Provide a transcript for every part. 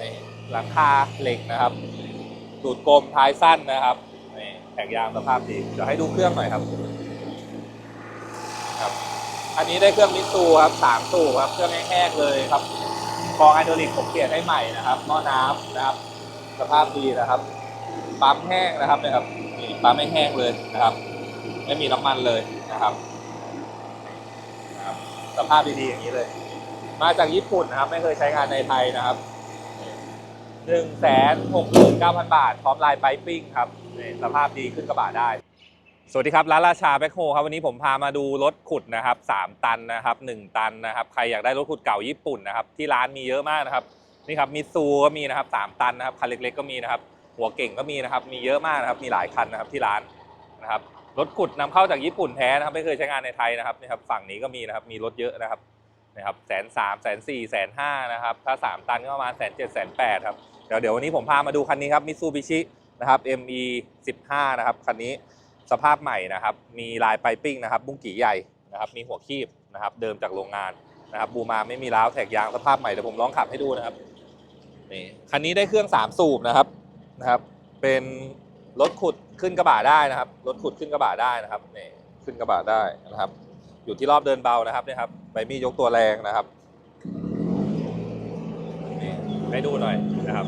นี่หลังคาเหล็กนะครับตูดกลมท้ายสั้นนะครับนี่แข็งยางสภาพดีเดี๋ยวให้ดูเครื่องหน่อยครับครับ อันนี้ได้เครื่องมิตซูครับสามสูบครับ เครื่องแห้งๆเลยครับกองไฮดรอลิกผมเปลี่ยนให้ใหม่นะครับหม้อน้ำนะครับ สภาพดีนะครับปั๊มแห้งนะครับเนี่ยครับนี่ปั๊มไม่แห้งเลยนะครับ ไม่มีน้ำมันเลยนะครับนะครับสภาพดีๆอย่างนี้เลย มาจากญี่ปุ่นนะครับ ไม่เคยใช้งานในไทยนะครับ หนึ่งแสนหกหมื่นเก้าพันบาท พร้อมลายไปปิ้งครับนี่สภาพดีขึ้นกระบะได้ สวัสดีครับร้านราชาแบ็คโฮครับวันนี้ผมพามาดูรถขุดนะครับ 3 ตันนะครับ 1 ตันนะครับ ใครอยากได้รถขุดเก่าญี่ปุ่นนะครับ ที่ร้านมีเยอะมากนะครับนี่ครับมิซูก็มีนะครับ 3 ตันนะครับคันเล็กๆก็มีนะครับ หัวเก่งก็มีนะครับ มีเยอะมากนะครับ มีหลายคันนะครับที่ร้านนะครับรถขุดนำเข้าจากญี่ปุ่นแท้นะครับ ไม่เคยใช้งานในไทยนะครับนี่ครับฝั่งนี้ก็มีนะครับ มีรถเยอะนะครับนะครับแสนสามแสนสี่แสนห้านะครับ ถ้า3ตันก็ประมาณแสนเจ็ดแสนแปดครับ เดี๋ยวเดี๋ยววันนี้ผมพามาดูคันนี้ครับมิซูบิชินะครับ ME 15นะครับคันนี้สภาพใหม่นะครับ มีลายไปปิ้งนะครับ บุ้งกี่ใหญ่นะครับ มีหัวคีบนะครับ เดิมจากโรงงานนะครับบูมาไม่มีร้าวแท็กยางสภาพใหม่เดี๋ยวผมลองขับให้ดูนะครับนี่คันนี้ได้เครื่อง 3 สูบนะครับนะครับ เป็นรถขุดขึ้นกระบะได้นะครับรถขุดขึ้นกระบะได้นะครับนี่ขึ้นกระบะได้นะครับ อยู่ที่รอบเดินเบานะครับนี่ครับใบมีดยกตัวแรงนะครับ นี่ให้ดูหน่อยนะครับ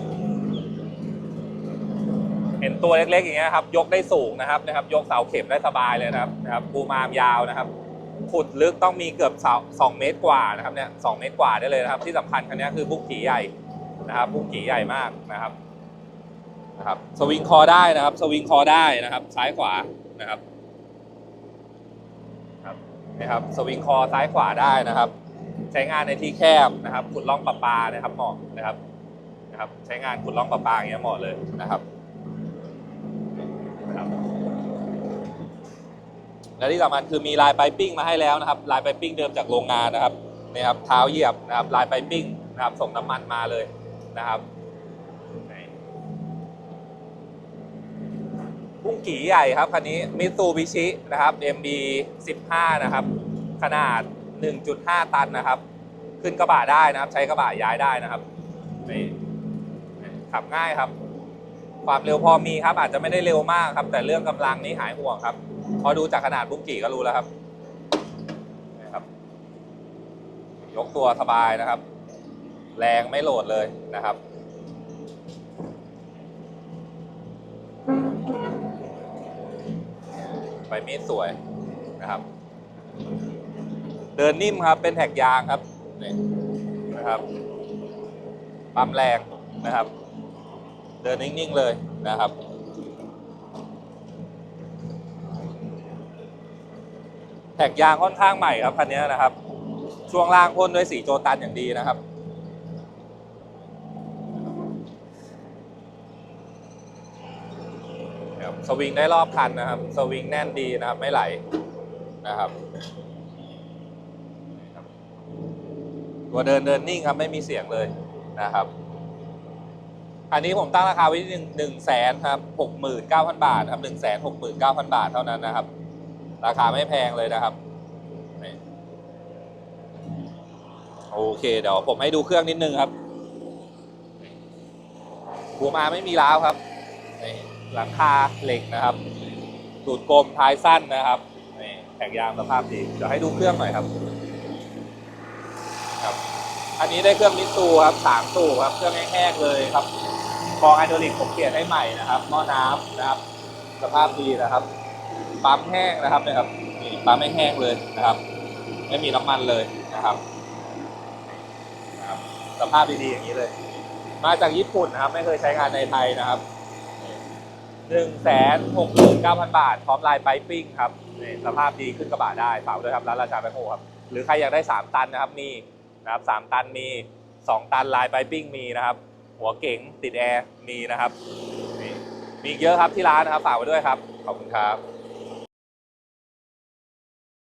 เห็นตัวเล็กๆอย่างเงี้ยครับ ยกได้สูงนะครับนะครับ ยกเสาเข็มได้สบายเลยนะครับนะครับปูมามยาวนะครับขุดลึกต้องมีเกือบเสาสองเมตรกว่านะครับเนี่ยสองเมตรกว่าได้เลยนะครับ ที่สำคัญคันนี้คือบุกกี่ใหญ่นะครับบุกกี่ใหญ่มากนะครับนะครับสวิงคอได้นะครับ สวิงคอได้นะครับ ซ้ายขวานะครับครับนะครับสวิงคอซ้ายขวาได้นะครับ ใช้งานในที่แคบนะครับขุดล่องประปานะครับเหมาะนะครับ ครับ ใช้งานขุดล่องประปาอย่างเงี้ยเหมาะเลยนะครับและที่สำคัญคือมีลายไปปิ้งมาให้แล้วนะครับ ลายไปปิ้งเดิมจากโรงงานนะครับนี่ครับเท้าเหยียบนะครับ ลายไปปิ้งนะครับ ส่งน้ำมันมาเลยนะครับนี่บุ้งกี่ใหญ่ครับคันนี้มิตซูบิชินะครับ MB 15 นะครับ ขนาด 1.5 ตันนะครับ ขึ้นกระบะได้นะครับ ใช้กระบะย้ายได้นะครับนี่ ขับง่ายครับ ความเร็วพอมีครับ อาจจะไม่ได้เร็วมากครับ แต่เรื่องกำลังนี้หายห่วงครับ พอดูจากขนาดบุ้งกี่ก็รู้แล้วครับนะครับ ยกตัวสบายนะครับ แรงไม่โหลดเลยนะครับใบมีดสวยนะครับ เดินนิ่มครับ เป็นแท็กยางครับนี่นะครับปั๊มแรงนะครับ เดินนิ่ง ๆ เลยนะครับ แท็กยางค่อนข้างใหม่ครับคันนี้นะครับ ช่วงล่างพ่นด้วยสีโจตันอย่างดีนะครับสวิงได้รอบคันนะครับ สวิงแน่นดีนะครับ ไม่ไหลนะครับตัวเดินเดินนิ่งครับ ไม่มีเสียงเลยนะครับ อันนี้ผมตั้งราคาไว้ที่หนึ่งหนึ่งแสนครับหกหมื่นเก้าพันบาทครับหนึ่งแสนหกหมื่นเก้าพันบาทเท่านั้นนะครับ ราคาไม่แพงเลยนะครับโอเคเดี๋ยวผมให้ดูเครื่องนิดนึงครับหัวมาไม่มีร้าวครับหลังคาเหล็กนะครับตูดกลมท้ายสั้นนะครับแข็งยางสภาพดีเดี๋ยวให้ดูเครื่องหน่อยครับครับ อันนี้ได้เครื่องมิตซูครับสามสูบครับ เครื่องแห้งๆเลยครับ กรองไฮดรอลิกผมเปลี่ยนให้ใหม่นะครับหม้อน้ำนะครับ สภาพดีนะครับ ปั๊มแห้งนะครับนี่ยครับนี่ปั๊มไม่แห้งเลยนะครับ ไม่มีน้ำมันเลยนะครับ สภาพดีๆอย่างนี้เลย มาจากญี่ปุ่นนะครับ ไม่เคยใช้งานในไทยนะครับหนึ่งแสนหกหมื่นเก้าพันบาท พร้อมลายไปปิ้งครับนี่สภาพดีขึ้นกระบะได้ฝากด้วยครับร้านราชาแบงโฮครับหรือใครอยากได้สามตันนะครับมีนะครับสามตันมีสองตันลายไปปิ้งมีนะครับ หัวเก๋งติดแอร์มีนะครับ มีเยอะครับที่ร้านนะครับฝากไว้ด้วยครับ ขอบคุณครับ